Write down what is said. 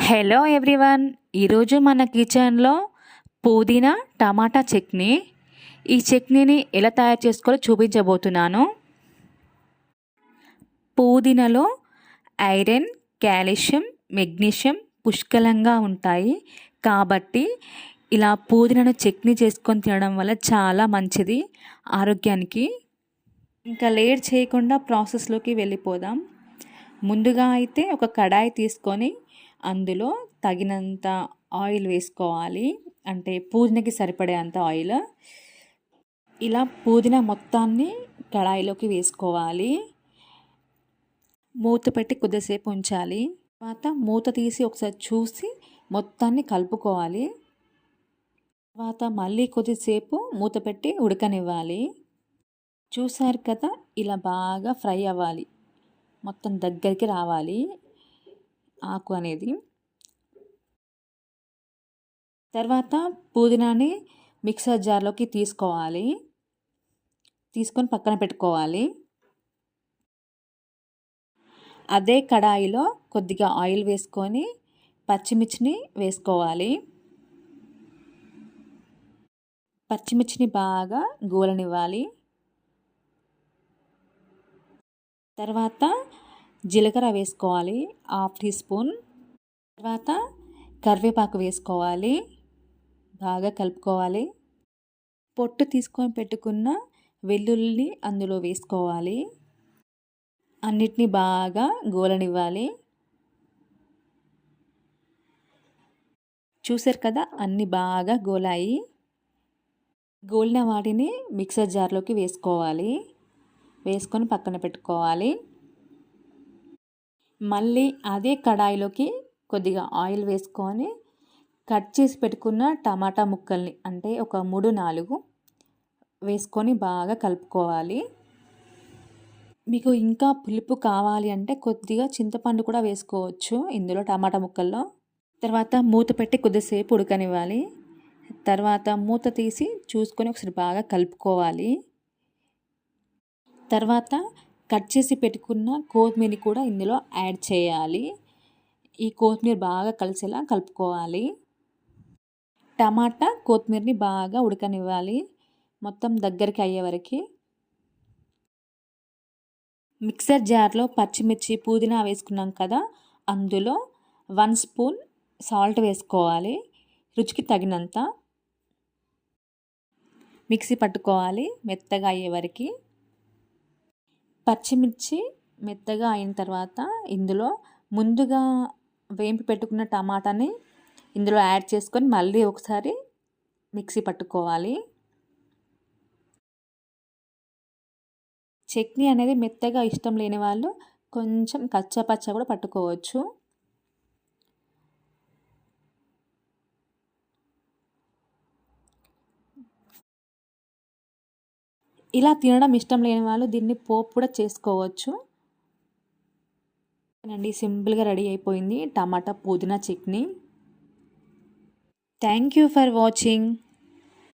Hello everyone ఈరోజు మన కిచెన్లో పుదీనా టమాటా చట్నీ. ఈ చట్నీని ఎలా తయారు చేసుకోవాలో చూపించబోతున్నాను. పుదీనాలో ఐరన్ కాల్షియం మెగ్నీషియం పుష్కలంగా ఉంటాయి. కాబట్టి ఇలా పుదీనాను చట్నీ చేసుకొని తినడం వల్ల చాలా మంచిది ఆరోగ్యానికి. ఇంకా లేట్ చేయకుండా ప్రాసెస్లోకి వెళ్ళిపోదాం. ముందుగా అయితే ఒక కడాయి తీసుకొని అందులో తగినంత ఆయిల్ వేసుకోవాలి. అంటే పూదినకి సరిపడే అంత ఆయిల్. ఇలా పుదీనా మొత్తాన్ని కడాయిలోకి వేసుకోవాలి. మూత పెట్టి కొద్దిసేపు ఉంచాలి. తర్వాత మూత తీసి ఒకసారి చూసి మొత్తాన్ని కలుపుకోవాలి. తర్వాత మళ్ళీ కొద్దిసేపు మూత పెట్టి ఉడకనివ్వాలి. చూసారు కదా ఇలా బాగా ఫ్రై అవ్వాలి. మొత్తం దగ్గరికి రావాలి. ఆకు అనేది. తర్వాత పుదీనాని మిక్సర్ జార్లోకి తీసుకోవాలి. తీసుకొని పక్కన పెట్టుకోవాలి. అదే కడాయిలో కొద్దిగా ఆయిల్ వేసుకొని పచ్చిమిర్చిని వేసుకోవాలి. పచ్చిమిర్చిని బాగా గోలనివ్వాలి. తర్వాత జీలకర్ర వేసుకోవాలి హాఫ్ టీ స్పూన్. తర్వాత కరివేపాకు వేసుకోవాలి బాగా కలుపుకోవాలి. పొట్టు తీసుకొని పెట్టుకున్న వెల్లుల్లిని అందులో వేసుకోవాలి. అన్నిటినీ బాగా గోలనివ్వాలి. చూసారు కదా అన్నీ బాగా గోలాయి. గోలిన వాటిని మిక్సర్ జార్లోకి వేసుకోవాలి. వేసుకొని పక్కన పెట్టుకోవాలి. మళ్ళీ అదే కడాయిలోకి కొద్దిగా ఆయిల్ వేసుకొని కట్ చేసి పెట్టుకున్న టమాటా ముక్కల్ని అంటే ఒక మూడు నాలుగు వేసుకొని బాగా కలుపుకోవాలి. మీకు ఇంకా పులుపు కావాలి అంటే కొద్దిగా చింతపండు కూడా వేసుకోవచ్చు ఇందులో టమాటా ముక్కల్లో. తర్వాత మూత పెట్టి కొద్దిసేపు ఉడకనివ్వాలి. తర్వాత మూత తీసి చూసుకొని ఒకసారి బాగా కలుపుకోవాలి. తర్వాత కట్ చేసి పెట్టుకున్న కొత్తిమీర కూడా ఇందులో యాడ్ చేయాలి. ఈ కొత్తిమీర బాగా కలిసేలా కలుపుకోవాలి. టమాటా కొత్తిమీరని బాగా ఉడకనివ్వాలి. మొత్తం దగ్గరికి అయ్యే వరకు. మిక్సర్ జార్లో పచ్చిమిర్చి పుదీనా వేసుకున్నాం కదా అందులో వన్ స్పూన్ సాల్ట్ వేసుకోవాలి. రుచికి తగినంత. మిక్సీ పట్టుకోవాలి. మెత్తగా అయ్యే వరకు. పచ్చిమిర్చి మెత్తగా అయిన తర్వాత ఇందులో ముందుగా వేంపి పెట్టుకున్న టమాటాని ఇందులో యాడ్ చేసుకొని మళ్ళీ ఒకసారి మిక్సీ పట్టుకోవాలి. చట్నీ అనేది మెత్తగా ఇష్టం లేని వాళ్ళు కొంచెం కచ్చపచ్చ కూడా పట్టుకోవచ్చు. ఇలా తినడం ఇష్టం లేని వాళ్ళు దీన్ని పోపు కూడా చేసుకోవచ్చు. అండి సింపుల్గా రెడీ అయిపోయింది టమాటా పుదీనా chutney. Thank you for watching.